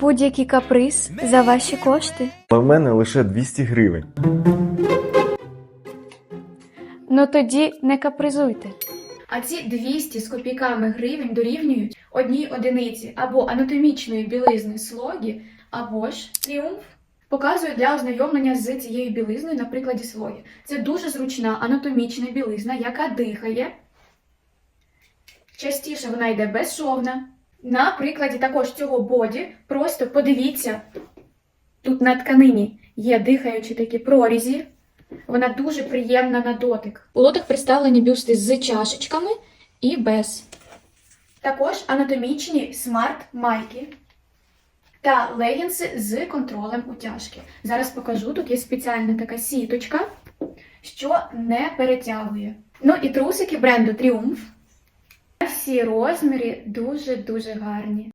Будь-який каприз за ваші кошти. Але в мене лише 200 гривень. Ну тоді не капризуйте. А ці 200 з копійками гривень дорівнюють одній одиниці або анатомічної білизни слогі, або ж тріумф. Показую для ознайомлення з цією білизною на прикладі слогі. Це дуже зручна анатомічна білизна, яка дихає. Частіше вона йде безшовна. На прикладі також цього боді просто подивіться, тут на тканині є дихаючі такі прорізі. Вона дуже приємна на дотик. У лотах представлені бюсти з чашечками і без. Також анатомічні смарт-майки та легінси з контролем утяжки. Зараз покажу, тут є спеціальна така сіточка, що не перетягує. Ну і трусики бренду Triumph. Всі розміри дуже-дуже гарні.